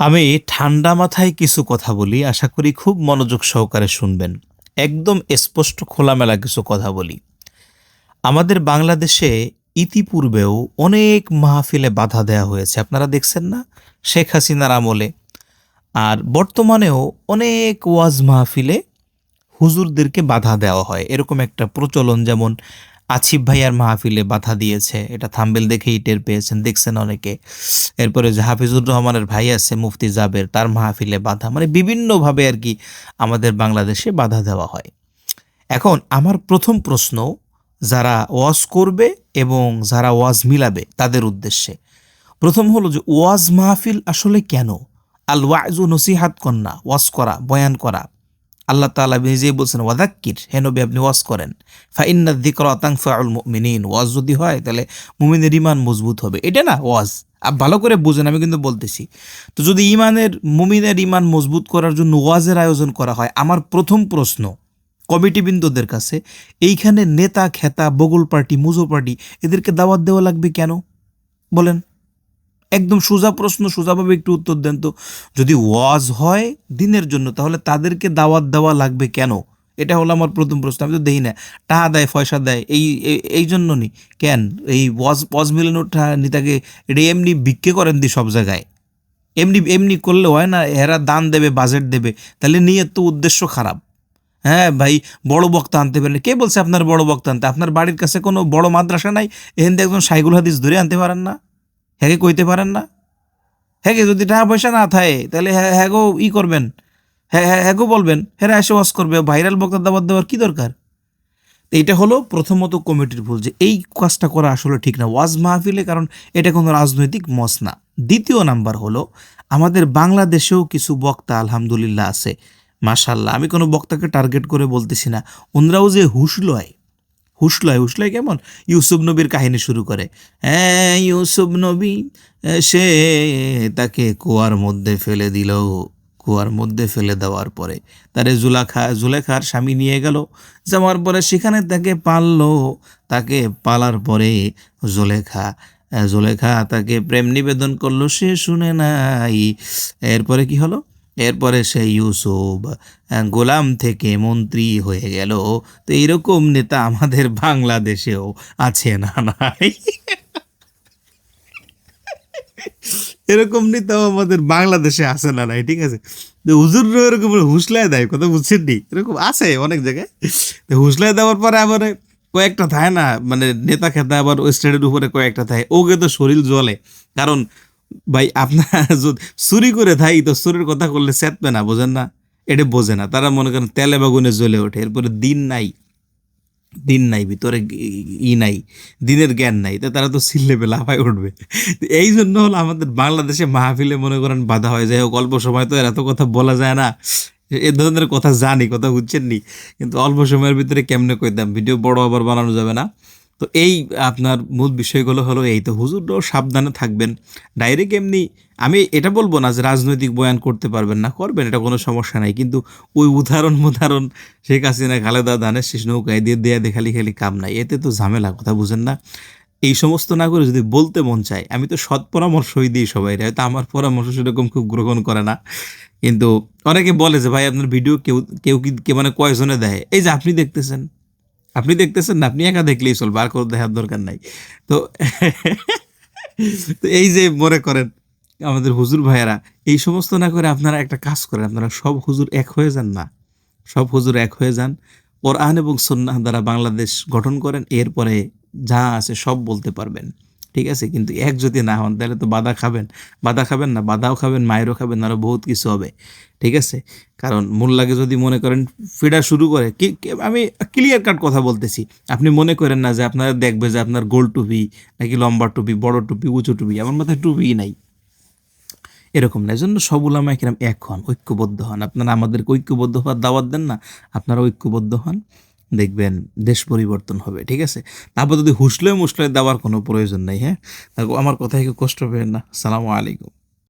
আমি ঠান্ডা মাথায় কিছু কথা বলি, আশা করি খুব মনোযোগ সহকারে শুনবেন। একদম স্পষ্ট, খোলামেলা কিছু কথা বলি। আমাদের বাংলাদেশে ইতিপূর্বেও অনেক মাহফিলে বাধা দেওয়া হয়েছে। আপনারা দেখছেন না? শেখ হাসিনার আমলে। আর বর্তমানেও অনেক ওয়াজ মাহফিলে হুজুরদেরকে বাধা দেওয়া হয়। এরকম একটা প্রচলন যেমন আছিফ ভাইয়ার মাহফিলে বাধা দিয়েছে। এটা থাম্বেল দেখেই টের পেয়েছেন, দেখছেন অনেকে। এরপরে যে হাফিজুর রহমানের ভাই আছে, মুফতি জাবের, তার মাহফিলে বাধা। মানে বিভিন্নভাবে আর কি আমাদের বাংলাদেশে বাধা দেওয়া হয়। এখন আমার প্রথম প্রশ্ন, যারা ওয়াজ করবে এবং যারা ওয়াজ মিলাবে তাদের উদ্দেশ্যে। প্রথম হলো যে, ওয়াজ মাহফিল আসলে কেন? আল ওয়াজু নসিহাত কন্যা, ওয়াজ করা, বয়ান করা। আল্লাহ তালা নিজেই বলছেন, ওয়াদাক্কির, হে নবী, আপনি ওয়াজ করেন। ফাইন্না দিকর আতাংফাউল মুমিনিন। ওয়াজ যদি হয়, তাহলে মুমিনের ইমান মজবুত হবে। এটা না ওয়াজ। আপ ভালো করে বুঝেন, আমি কিন্তু বলতেছি। তো যদি ইমানের মুমিনের ইমান মজবুত করার জন্য ওয়াজের আয়োজন করা হয়, আমার প্রথম প্রশ্ন কমিটিবৃন্দদের কাছে, এইখানে নেতা, খেতা, বগল পার্টি, মুজো পার্টি, এদেরকে দাওয়াত দেওয়া লাগবে কেন? বলেন। একদম সোজা প্রশ্ন, সোজাভাবে একটু উত্তর দেন তো। যদি ওয়াজ হয় দিনের জন্য, তাহলে তাদেরকে দাওয়াত দেওয়া লাগবে কেন? এটা হলো আমার প্রথম প্রশ্ন, আমি তো দেখি না। টাকা দেয় পয়সা দেয়, এই, এই- জন্য নি। কেন? এই ওয়াজ ওয়াজ টাকা নিতাকে, এটা এমনি বিক্রি করেন দি সব জায়গায়। এমনি এমনি করলে হয় না, এরা দান দেবে বাজেট দেবে, তাহলে নিয়ে তো উদ্দেশ্য খারাপ। হ্যাঁ ভাই, বড় বক্তা আনতে পারেন কে বলছে আপনার বড় বক্তা আনতে? আপনার বাড়ির কাছে কোনো বড় মাদ্রাসা নাই? এখান থেকে একজন সাইগুল হাদিস ধরে আনতে পারেন না? হ্যাঁ কইতে পারেন না? হ্যাঁ যদি টাকা পয়সা না থাকে, তাহলে হ্যাঁ ই করবেন। হ্যাঁ হ্যাঁ হ্যাঁ বলবেন। হ্যাঁ এসে ওয়াজ করবে। ভাইরাল বক্তা দাবাত দেওয়ার কী দরকার? তো এইটা হলো প্রথমত কমিটির ভুল যে এই কাজটা করা আসলে ঠিক না ওয়াজ মাহফিলে, কারণ এটা কোনো রাজনৈতিক মস না। দ্বিতীয় নাম্বার হলো, আমাদের বাংলাদেশেও কিছু বক্তা আলহামদুলিল্লাহ আছে। মাশাল্লাহ, আমি কোনো বক্তাকে টার্গেট করে বলতেছি না। ওনরাও যে হুশলয় হুশলয় হুশলয় কেমন? ইউসুফ নবীর কাহিনী শুরু করে। হ্যাঁ ইউসুফ নবী সে তাকে কুয়ার মধ্যে ফেলে দিল। কুয়ার মধ্যে ফেলে দেওয়ার পরে তারে জুলাখা, জুলেখার স্বামী নিয়ে গেল। যাওয়ার পরে সেখানে তাকে পাললো। তাকে পালার পরে জুলেখা জুলেখা তাকে প্রেম নিবেদন করল। সে শুনে নাই। এরপরে কি হলো? এরপরে সে ইউসুফ গোলাম থেকে মন্ত্রী হয়ে গেল। তো এরকম নেতা আমাদের বাংলাদেশেও আছে না নাই? এরকম নেতাও আমাদের বাংলাদেশে আছে না নাই, ঠিক আছে? তো হুজুর এরকম হুসলায় দেয়, কথা বুঝছেন নি এরকম আছে অনেক জায়গায়। তো হুসলায় দেওয়ার পরে আবার কয়েকটা থায় না মানে নেতা খেতা আবার ওই স্টেডের উপরে কয়েকটা থায়। ওকে তো শরীর জ্বলে, কারণ ভাই, আপনার যদি চুরি করে থাই তো চুরির কথা করলে চেতবে না, বোঝেন না? এটা বোঝে না। তারা মনে করেন তেলে বাগুনে জ্বলে ওঠে। এরপরে দিন নাই। দিন নাই, ভিতরে ই নাই। দিনের জ্ঞান নাই। তো তারা তো সিল্লেবে লাফায় উঠবে। এই জন্য হলো আমাদের বাংলাদেশে মাহফিলে মনে করেন বাধা হয়। যাই হোক, অল্প সময় তো এর এত কথা বলা যায় না। এ ধরনের কথা জানি, কথা বুঝছেন নি কিন্তু অল্প সময়ের ভিতরে কেমনে কইতাম? ভিডিও বড় আবার বানানো যাবে না। তো এই আপনার মূল বিষয়গুলো হলো এই। তো হুজুররাও সাবধানে থাকবেন। ডাইরেক্ট এমনি আমি এটা বলব না যে রাজনৈতিক বয়ান করতে পারবেন না, করবেন, এটা কোনো সমস্যা নাই। কিন্তু ওই উদাহরণ মুদাহরণ শেখ হাসিনা, খালেদা, ধানের শেষ নৌকায় দিয়ে দেয়া দেখালি খালি কাম নাই। এতে তো ঝামেলা, কথা বুঝেন না। এই সমস্ত না করে যদি বলতে মন চায়, আমি তো সৎ পরামর্শই দিই সবাই, হয়তো আমার পরামর্শ সেরকম খুব গ্রহণ করে না। কিন্তু অনেকে বলে যে, ভাই, আপনার ভিডিও কেউ কেউ কে মানে কয়জনে দেয়? এই যে আপনি দেখতেছেন। আপনি দেখতেছেন না, আপনি একা দেখলেই চলবে, আর কোনো দেখার দরকার নাই। তো তো এই যে মনে করেন, আমাদের হুজুর ভাইয়েরা, এই সমস্ত না করে আপনারা একটা কাজ করেন, আপনারা সব হুজুর এক হয়ে যান না। সব হুজুর এক হয়ে যান ওর কোরআন এবং সন্ন্যাহ দ্বারা বাংলাদেশ গঠন করেন, এরপরে যা আছে সব বলতে পারবেন। ঠিক আছে? কিন্তু এক যদি না হন, তাহলে তো বাধা খাবেন। বাধা খাবেন না বাধাও খাবেন, মায়েরও খাবেন আরও বহুত কিছু হবে। ঠিক আছে? কারণ মোল্লাকে যদি মনে করেন ফিডা শুরু করে আমি ক্লিয়ার কাট কথা বলতেছি। আপনি মনে করেন না যে আপনারা দেখবে যে আপনার গোল টুপি নাকি লম্বা টুপি, বড় টুপি, উঁচু টুপি, আমার মাথায় টুপি নাই। এরকম না, এজন্য সব উলামা কিরাম এক হন, ঐক্যবদ্ধ হন। আপনারা আমাদেরকে ঐক্যবদ্ধ হওয়ার দাওয়াত দেন না, আপনারা ঐক্যবদ্ধ হন। দেখবেন দেশ পরিবর্তন হবে, ঠিক আছে? তারপর যদি হুসলে মুসলে দেওয়ার কোনো প্রয়োজন নেই হ্যাঁ? আমার কথায় কেউ কষ্ট পেবেন না। সালামু আলাইকুম।